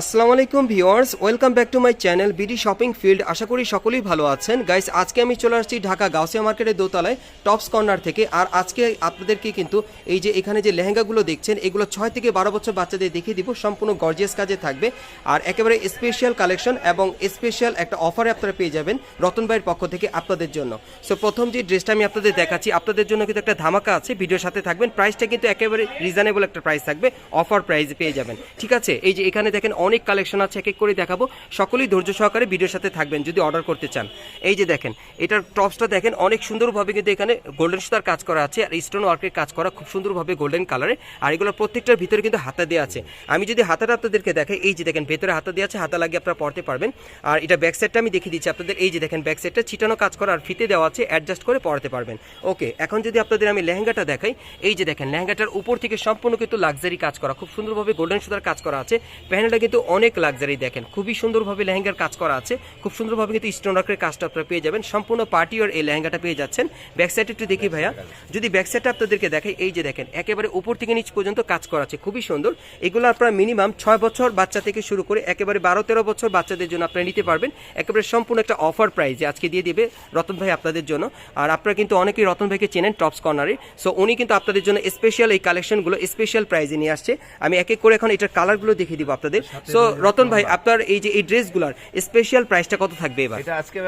আসসালামু আলাইকুম viewers, welcome back to my channel BD shopping field. আশা করি সকলেই ভালো আছেন। গাইস, আজকে আমি চলে আসছি ঢাকা গাউসিয়া মার্কেটের দোতলায়, টপস কর্নার থেকে। আর আজকে আপনাদেরকে কিন্তু এই যে এখানে যে লেহেঙ্গাগুলো দেখছেন, এগুলো ছয় থেকে বারো বছর বাচ্চাদের দেখিয়ে দিব। সম্পূর্ণ গর্জিয়াস কাজে থাকবে। আর একেবারে স্পেশাল কালেকশন এবং স্পেশাল একটা অফারে আপনারা পেয়ে যাবেন রতন ভাইয়ের পক্ষ থেকে আপনাদের জন্য। সো প্রথম যে ড্রেসটা আমি আপনাদের দেখাচ্ছি, আপনাদের জন্য কিন্তু একটা ধামাকা আছে। ভিডিওর সাথে থাকবেন। প্রাইসটা কিন্তু একেবারে রিজনেবল একটা প্রাইস থাকবে। অফার প্রাইসে পেয়ে যাবেন। ঠিক আছে? এই যে এখানে দেখেন অনেক কালেকশন আছে, এক এক করে দেখাবো। সকলেই ধৈর্য সহকারে ভিডিওর সাথে থাকবেন যদি অর্ডার করতে চান। এই যে দেখেন, এটার টপসটা দেখেন, অনেক সুন্দরভাবে কিন্তু এখানে গোল্ডেন সুতার কাজ করা আছে আর স্টোন ওয়ার্কের কাজ করা খুব সুন্দরভাবে গোল্ডেন কালারে আর এগুলোর প্রত্যেকটার ভিতরে কিন্তু হাতা দেওয়া আছে। আমি যদি হাতাটা আপনাদেরকে দেখাই, এই যে দেখেন, ভেতরে হাতা দেওয়া আছে, হাতা লাগিয়ে আপনারা পড়তে পারবেন। আর এটা ব্যাক সাইডটা আমি দেখিয়ে দিচ্ছি আপনাদের। এই যে দেখেন ব্যাক সাইডটা ছিটানো কাজ করা আর ফিতে দেওয়া আছে অ্যাডজাস্ট করে পড়তে পারবেন। ওকে এখন যদি আপনাদের আমি লেহেঙ্গাটা দেখাই, এই যে দেখেন, লেহেঙ্গাটার উপর থেকে সম্পূর্ণ কিন্তু লাক্সারি কাজ করা, খুব সুন্দরভাবে গোল্ডেন সুতার কাজ করা আছে। প্যানেলটা কিন্তু অনেক লাক্সারি দেখেন। খুবই সুন্দরভাবে লেহেঙ্গার কাজ করা আছে। খুব সুন্দরভাবে কিন্তু স্টোন ওয়ার্কের কাজটা আপনারা পেয়ে যাবেন। সম্পূর্ণ পার্টি আর এই লেহেঙ্গাটা পেয়ে যাচ্ছেন। ব্যাক সাইড একটু দেখি ভাইয়া। যদি ব্যাক সাইডটা আপনাদেরকে দেখাই, এই যে দেখেন, একেবারে উপর থেকে নিচ পর্যন্ত কাজ করা আছে। খুবই সুন্দর। এগুলো আপনারা মিনিমাম ছয় বছর বাচ্চা থেকে শুরু করে একেবারে বারো, তেরো বছর বাচ্চাদের জন্য আপনারা নিতে পারবেন। একেবারে সম্পূর্ণ একটা অফার প্রাইস যে আজকে দিয়ে দিবে রতন ভাই আপনাদের জন্য। আর আপনারা কিন্তু অনেকেই রতন ভাইকে চেনেন টপস কর্নারে সো উনি কিন্তু আপনাদের জন্য স্পেশাল এই কালেকশনগুলো স্পেশাল প্রাইজে নিয়ে আসছে। আমি এক করে এখন এটার কালারগুলো দেখিয়ে দিব আপনাদের। সো রতন ভাই আপনার এই যে এই ড্রেসগুলোর স্পেশাল প্রাইসটা কত থাকবে এবার? এটা আজকে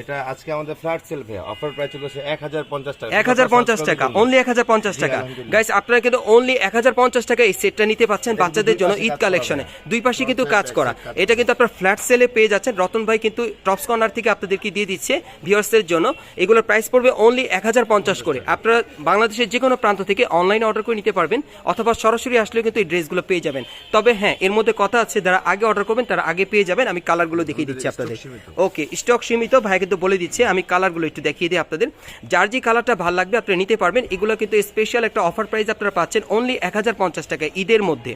এটা আজকে আমাদের ফ্ল্যাট সেল ভাইয়া। অফার প্রাইস হাজার পঞ্চাশ টাকা। এক হাজার পঞ্চাশ টাকা অনলি এক হাজার পঞ্চাশ টাকা। গাইস আপনারা কিন্তু অনলি এক হাজার পঞ্চাশ টাকা এই সেটটা নিতে পাচ্ছেন বাচ্চাদের জন্য ঈদ কালেকশনে দুই পাশে কিন্তু কাজ করা। এটা কিন্তু আপনার ফ্ল্যাট সেলে পেয়ে যাচ্ছেন। রতন ভাই কিন্তু টপস কর্নার থেকে আপনাদেরকে দিয়ে দিচ্ছে ভিউয়ার্সদের জন্য। এগুলোর প্রাইস পড়বে অনলি এক হাজার পঞ্চাশ করে। আপনারা বাংলাদেশের যে কোনো প্রান্ত থেকে অনলাইনে অর্ডার করে নিতে পারবেন অথবা সরাসরি আসলেও কিন্তু এই ড্রেসগুলো পেয়ে যাবেন। তবে হ্যাঁ এর মধ্যে কথা আছে যারা আগে অর্ডার করবেন তারা আগে পেয়ে যাবেন। আমি কালারগুলো দেখিয়ে দিচ্ছি আপনাদের। ওকে স্টক সীমিত ভাই। কিন্তু বলে দিচ্ছে আমি কালারগুলো একটু দেখিয়ে দিই আপনাদের। যার যে কালারটা ভালো লাগবে আপনারা নিতে পারবেন। এগুলো কিন্তু স্পেশাল একটা অফার প্রাইস আপনারা পাচ্ছেন অনলি এক হাজার পঞ্চাশ টাকায় ঈদের মধ্যে।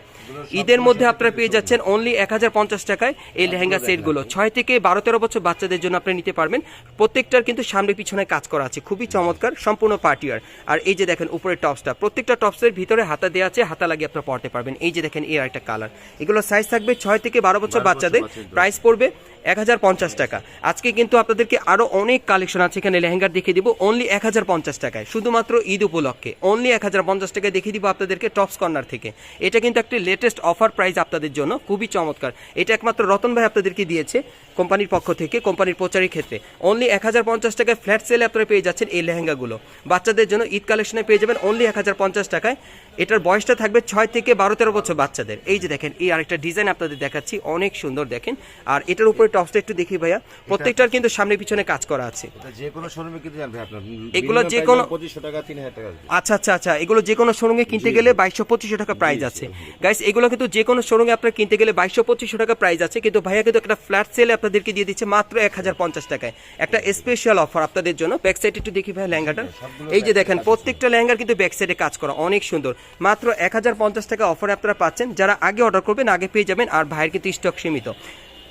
ঈদের মধ্যে আপনারা পেয়ে যাচ্ছেন অনলি এক হাজার পঞ্চাশ টাকায় এই লেহেঙ্গা সেটগুলো। ছয় থেকে বারো তেরো বছর বাচ্চাদের জন্য আপনি নিতে পারবেন। প্রত্যেকটার কিন্তু সামনে পিছনে কাজ করা আছে। খুবই চমৎকার সম্পূর্ণ পার্টিয়ার আর এই যে দেখেন উপরে টপসটা প্রত্যেকটা টপসের ভিতরে হাতা দেওয়া আছে হাতা লাগিয়ে আপনারা পড়তে পারবেন। এই যে দেখেন এর একটা কালার এগুলো সাইজ থাকবে ছয় থেকে বারো বছর বাচ্চাদের। প্রাইস পড়বে এক হাজার পঞ্চাশ টাকা। আজকে কিন্তু আপনাদেরকে আরও অনেক কালেকশন আছে, এখানে লেহেঙ্গার দেখিয়ে দিব অনলি এক হাজার পঞ্চাশ টাকায়। শুধুমাত্র ঈদ উপলক্ষে অনলি এক হাজার পঞ্চাশ টাকায় দেখিয়ে দিব আপনাদেরকে টপস কর্নার থেকে। এটা কিন্তু একটি লেটেস্ট অফার প্রাইস আপনাদের জন্য, খুবই চমৎকার। এটা একমাত্র রতন ভাই আপনাদেরকে দিয়েছে কোম্পানির পক্ষ থেকে, কোম্পানির প্রচারের ক্ষেত্রে। অনলি এক হাজার পঞ্চাশ টাকায় ফ্ল্যাট সেলে আপনারা পেয়ে যাচ্ছেন এই লেহেঙ্গাগুলো। বাচ্চাদের জন্য ঈদ কালেকশনে পেয়ে যাবেন অনলি এক হাজার পঞ্চাশ টাকায়। এটার বয়সটা থাকবে ছয় থেকে বারো তেরো বছর বাচ্চাদের। এই যে দেখেন, এই আরেকটা ডিজাইন আপনাদের দেখাচ্ছি, অনেক সুন্দর দেখেন। আর এটার উপরে টপসটা একটু দেখি ভাইয়া। প্রত্যেকটার কিন্তু সামনে পিছনে কাজ করা আছে। যে কোনো শোরুমে কিন্তু জানবে আপনার। এগুলো যে কোনো- পঁচিশশো টাকা তিন হাজার টাকা আচ্ছা আচ্ছা আচ্ছা এগুলো যে কোনো শোরুমে কিনতে গেলে বাইশশো পঁচিশশো টাকা প্রাইস আছে। গাইস এগুলো কিন্তু যে কোনো শোরুমে আপনার কিনতে গেলে বাইশশো পঁচিশশো টাকা প্রাইস আছে কিন্তু ভাইয়া কিন্তু একটা ফ্ল্যাট সেলে আপনাদেরকে দিয়ে দিচ্ছে মাত্র এক হাজার পঞ্চাশ টাকায়। একটা স্পেশাল অফার আপনাদের জন্য। ব্যাক সাইড একটু দেখি ভাই লেহেঙ্গাটা এই যে দেখেন প্রত্যেকটা লেহেঙ্গার কিন্তু ব্যাক সাইডে কাজ করা অনেক সুন্দর। মাত্র এক হাজার পঞ্চাশ টাকা অফারে আপনারা পাচ্ছেন। যারা আগে অর্ডার করবেন আগে পেয়ে যাবেন আর ভাইয়ের কিন্তু স্টক সীমিত।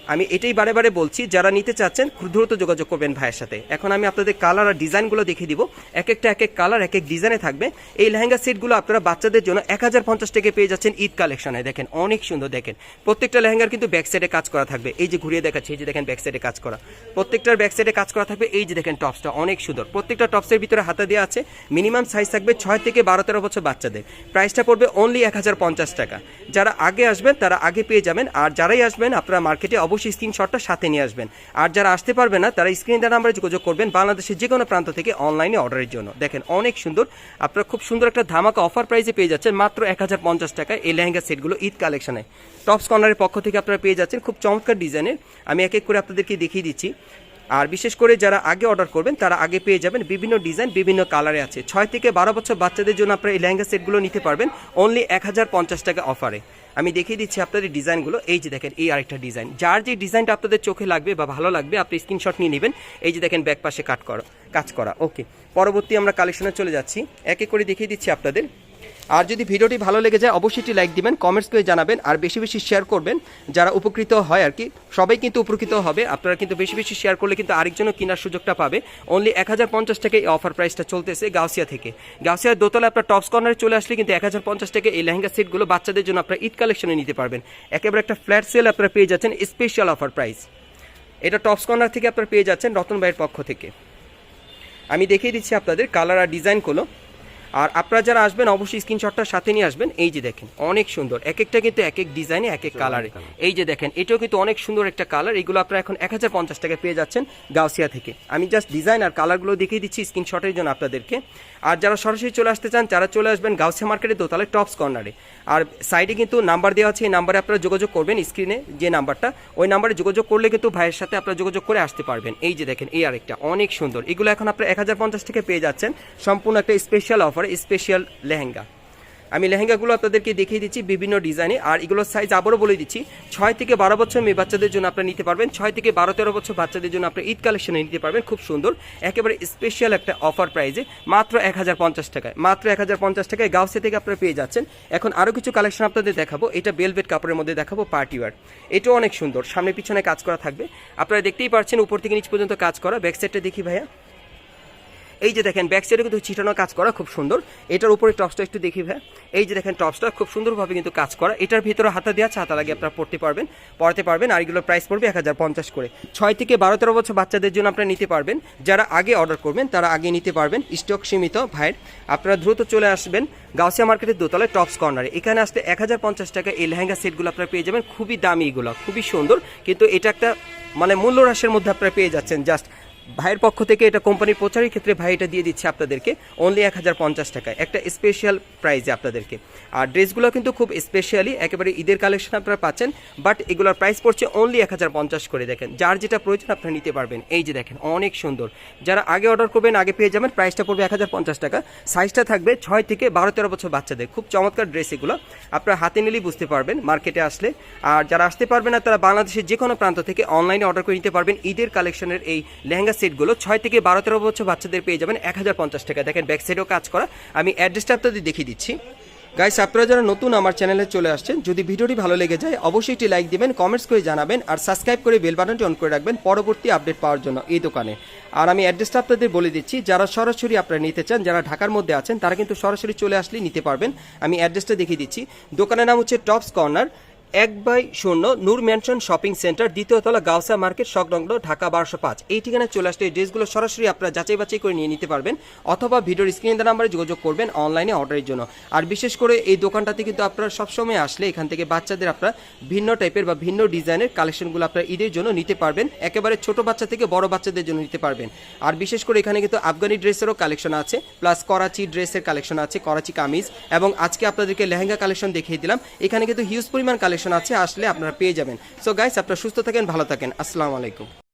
আমি এটাই বারে বারে বলছি, যারা নিতে চাচ্ছেন দ্রুত যোগাযোগ করবেন ভাইয়ের সাথে। এখন আমি আপনাদের কালার আর ডিজাইনগুলো দেখিয়ে দিব। এক একটা, এক এক কালার এক এক ডিজাইনে থাকবে। এই লেহেঙ্গা সেটগুলো আপনারা বাচ্চাদের জন্য এক হাজার পঞ্চাশ টাকা পেয়ে যাচ্ছেন ঈদ কালেকশনে দেখেন, অনেক সুন্দর দেখেন। প্রত্যেকটা লেহেঙ্গার কিন্তু ব্যাক সাইডে কাজ করা থাকবে। এই যে ঘুরিয়ে দেখাচ্ছি, এই যে দেখেন ব্যাক সাইডে কাজ করা। প্রত্যেকটার ব্যাক সাইডে কাজ করা থাকবে, এই যে দেখেন টপসটা অনেক সুন্দর। প্রত্যেকটা টপসের ভিতরে হাতা দেওয়া আছে। মিনিমাম সাইজ থাকবে ছয় থেকে বারো তেরো বছর বাচ্চাদের। প্রাইসটা পড়বে অনলি এক হাজার পঞ্চাশ টাকা। যারা আগে আসবেন, তারা আগে পেয়ে যাবেন। আর যারাই আসবেন, আপনারা মার্কেটে অবশ্যই স্ক্রিনশটটা সাথে নিয়ে আসবেন। আর যারা আসতে পারবে না, তারা স্ক্রিন দ্বারা আমরা যোগাযোগ করবেন বাংলাদেশের যে কোনো প্রান্ত থেকে অনলাইনে অর্ডারের জন্য। দেখেন, অনেক সুন্দর। আপনারা খুব সুন্দর একটা ধামাকা অফার প্রাইসে পেয়ে যাচ্ছেন মাত্র এক হাজার পঞ্চাশ টাকায় এই লেহেঙ্গা সেটগুলো ঈদ কালেকশনে টপস কর্নারের পক্ষ থেকে আপনারা পেয়ে যাচ্ছেন খুব চমৎকার ডিজাইনের। আমি এক এক করে আপনাদেরকে দেখিয়ে দিচ্ছি। আর বিশেষ করে যারা আগে অর্ডার করবেন, তারা আগে পেয়ে যাবেন বিভিন্ন ডিজাইন, বিভিন্ন কালারে আছে। ছয় থেকে বারো বছর বাচ্চাদের জন্য আপনারা এই লেহেঙ্গা সেটগুলো নিতে পারবেন। অনলি এক হাজার পঞ্চাশ টাকা অফারে আমি দেখিয়ে দিচ্ছি আপনাদের ডিজাইনগুলো। এই যে দেখেন, এই আরেকটা ডিজাইন। যার যে ডিজাইনটা আপনাদের চোখে লাগবে বা ভালো লাগবে, আপনি স্ক্রিনশট নিয়ে নেবেন। এই যে দেখেন ব্যাক পাশে কাট করা, কাজ করা। ওকে পরবর্তী আমরা কালেকশনে চলে যাচ্ছি। এক করে দেখিয়ে দিচ্ছি আপনাদের। আর যদি ভিডিওটি ভালো লেগে যায়, অবশ্যই একটি লাইক দিবেন কমেন্টস করে জানাবেন, আর বেশি বেশি শেয়ার করবেন, যারা উপকৃত হয় আর কি। সবাই কিন্তু উপকৃত হবে। আপনারা কিন্তু বেশি বেশি শেয়ার করলে কিন্তু আরেকজনও কেনার সুযোগটা পাবে। অনলি এক হাজার পঞ্চাশ টাকা এই অফার প্রাইসটা চলতেছে গাউসিয়া থেকে। গাউসিয়ার দোতলা আপনার টপস কর্নারে চলে আসলে কিন্তু এক হাজার পঞ্চাশ টাকা এই লেহেঙ্গা সেটগুলো বাচ্চাদের জন্য আপনারা ঈদ কালেকশনে নিতে পারবেন। একেবারে একটা ফ্ল্যাট সেল আপনারা পেয়ে যাচ্ছেন স্পেশাল অফার প্রাইস এটা টপস কর্নার থেকে আপনারা পেয়ে যাচ্ছেন রতন ভাইয়ের পক্ষ থেকে। আমি দেখিয়ে দিচ্ছি আপনাদের কালার আর ডিজাইনগুলো আর আপনারা যারা আসবেন অবশ্যই স্ক্রিনশটটা সাথে নিয়ে আসবেন। এই যে দেখেন অনেক সুন্দর। এক একটা কিন্তু এক এক ডিজাইনে এক এক কালারে এই যে দেখেন এটাও কিন্তু অনেক সুন্দর একটা কালার এগুলো আপনারা এখন এক হাজার পঞ্চাশ টাকা পেয়ে যাচ্ছেন গাউসিয়া থেকে। আমি জাস্ট ডিজাইন আর কালারগুলো দেখিয়ে দিচ্ছি স্ক্রিনশটের জন্য আপনাদেরকে। আর যারা সরাসরি চলে আসতে চান তারা চলে আসবেন গাউসিয়া মার্কেটে দোতলায় টপস কর্নারে আর সাইডে কিন্তু নাম্বার দেওয়া আছে এই নাম্বারে আপনারা যোগাযোগ করবেন স্ক্রিনে যে নাম্বারটা ওই নাম্বারে যোগাযোগ করলে কিন্তু ভাইয়ের সাথে আপনারা যোগাযোগ করে আসতে পারবেন। এই যে দেখেন এই আরেকটা। অনেক সুন্দর। এগুলো এখন আপনারা এক হাজার পঞ্চাশ থেকে পেয়ে যাচ্ছেন। সম্পূর্ণ একটা স্পেশাল অফার স্পেশাল লেহেঙ্গা। আমি লেহেঙ্গাগুলো আপনাদেরকে দেখিয়ে দিচ্ছি বিভিন্ন ডিজাইনে আর এগুলোর সাইজ আবারও বলে দিচ্ছি, ছয় থেকে বারো বছর মেয়ে বাচ্চাদের জন্য আপনারা নিতে পারবেন, ছয় থেকে বারো তেরো বছর বাচ্চাদের জন্য আপনার ঈদ কালেকশনে নিতে পারবেন, খুব সুন্দর। একেবারে স্পেশাল একটা অফার প্রাইজে মাত্র এক হাজার পঞ্চাশ টাকায়। মাত্র এক হাজার পঞ্চাশ টাকায় গাউসে থেকে আপনারা পেয়ে যাচ্ছেন। এখন আরও কিছু কালেকশন আপনাদের দেখাবো। এটা বেলভেট কাপড়ের মধ্যে দেখাবো পার্টি ওয়ার এটাও অনেক সুন্দর, সামনে পিছনে কাজ করা থাকবে। আপনারা দেখতেই পাচ্ছেন উপর থেকে নিচ পর্যন্ত কাজ করা। ব্যাক সাইডটা দেখি ভাইয়া। এই যে দেখেন ব্যাক সাইডে কিন্তু ছিটানো কাজ করা খুব সুন্দর। এটার উপরে টপসটা একটু দেখি ভাই। এই যে দেখেন টপসটা খুব সুন্দরভাবে কিন্তু কাজ করা। এটার ভিতরে হাতা দেওয়া আছে, হাতা লাগিয়ে আপনারা পড়তে পারবেন পড়তে পারবেন, আর এগুলোর প্রাইস পড়বে এক হাজার পঞ্চাশ করে। ছয় থেকে বারো, তেরো বছর বাচ্চাদের জন্য আপনারা নিতে পারবেন। যারা আগে অর্ডার করবেন, তারা আগে নিতে পারবেন। স্টক সীমিত, ভাইয়ের। আপনারা দ্রুত চলে আসবেন গাউসিয়া মার্কেটের দোতলায় টপস কর্নারে এখানে আসতে এক হাজার পঞ্চাশ টাকা এই লেহেঙ্গা সেটগুলো আপনারা পেয়ে যাবেন। খুবই দামি এগুলো, খুবই সুন্দর। কিন্তু এটা একটা মানে মূল্য হ্রাসের মধ্যে আপনারা পেয়ে যাচ্ছেন। জাস্ট ভাইয়ের পক্ষ থেকে এটা কোম্পানির প্রচারের ক্ষেত্রে ভাই এটা দিয়ে দিচ্ছে আপনাদেরকে অনলি এক হাজার পঞ্চাশ টাকায়। একটা স্পেশাল প্রাইজে আপনাদেরকে। আর ড্রেসগুলো কিন্তু খুব স্পেশালি একেবারে ঈদের কালেকশন আপনারা পাচ্ছেন বাট এগুলোর প্রাইস পড়ছে অনলি এক হাজার পঞ্চাশ করে। দেখেন, যার যেটা প্রয়োজন আপনারা নিতে পারবেন। এই যে দেখেন, অনেক সুন্দর। যারা আগে অর্ডার করবেন, আগে পেয়ে যাবেন প্রাইসটা পড়বে এক হাজার পঞ্চাশ টাকা। সাইজটা থাকবে ছয় থেকে বারো তেরো বছর বাচ্চাদের। খুব চমৎকার ড্রেস এগুলো। আপনারা হাতে নিলেই বুঝতে পারবেন মার্কেটে আসলে। আর যারা আসতে পারবেন না, তারা বাংলাদেশের যে কোনো প্রান্ত থেকে অনলাইনে অর্ডার করে নিতে পারবেন। ঈদের কালেকশনের এই লেহেঙ্গা সেটগুলো ছয় থেকে বারো, তেরো বছর বাচ্চাদের পেয়ে যাবেন এক হাজার পঞ্চাশ টাকা। দেখেন ব্যাক সাইডেও কাজ করা। আমি অ্যাড্রেসটা আপনাদের দেখিয়ে দিচ্ছি। গাইস আপনারা যারা নতুন আমার চ্যানেলে চলে আসছেন, যদি ভিডিওটি ভালো লেগে যায়, অবশ্যই একটি লাইক দিবেন কমেন্টস করে জানাবেন, আর সাবস্ক্রাইব করে বেল বাটনটি অন করে রাখবেন পরবর্তী আপডেট পাওয়ার জন্য এই দোকানে। আর আমি অ্যাড্রেসটা আপনাদের বলে দিচ্ছি, যারা সরাসরি আপনারা নিতে চান, যারা ঢাকার মধ্যে আছেন, তারা কিন্তু সরাসরি চলে আসলেই নিতে পারবেন। আমি অ্যাড্রেসটা দেখিয়ে দিচ্ছি। দোকানের নাম হচ্ছে টপস কর্নার এক বাই শূন্য নূর ম্যানশন শপিং সেন্টার, দ্বিতীয় তলা গাউসা মার্কেট, সংলগ্ন ঢাকা বারোশো পাঁচ। এই ঠিকানায় চলে আসলে এই ড্রেসগুলো সরাসরি আপনারা যাচাই বাছাই করে নিয়ে নিতে পারবেন অথবা ভিডিওর স্ক্রিনে নাম্বারে যোগাযোগ করবেন অনলাইনে অর্ডারের জন্য। আর বিশেষ করে এই দোকানটাতে কিন্তু আপনারা সবসময় আসলে এখান থেকে বাচ্চাদের আপনারা ভিন্ন টাইপের বা ভিন্ন ডিজাইনের কালেকশনগুলো আপনারা ঈদের জন্য নিতে পারবেন, একেবারে ছোট বাচ্চা থেকে বড় বাচ্চাদের জন্য নিতে পারবেন। আর বিশেষ করে এখানে কিন্তু আফগানি ড্রেসেরও কালেকশন আছে, প্লাস করাচি ড্রেসের কালেকশন আছে, করাচি কামিজ, এবং আজকে আপনাদেরকে লেহেঙ্গা কালেকশন দেখিয়ে দিলাম। এখানে কিন্তু হিউজ পরিমাণ কালেকশন আছে, আসলে আপনারা পেয়ে যাবেন। সো গাইস আপনারা সুস্থ থাকেন, ভালো থাকেন। আসসালামু আলাইকুম।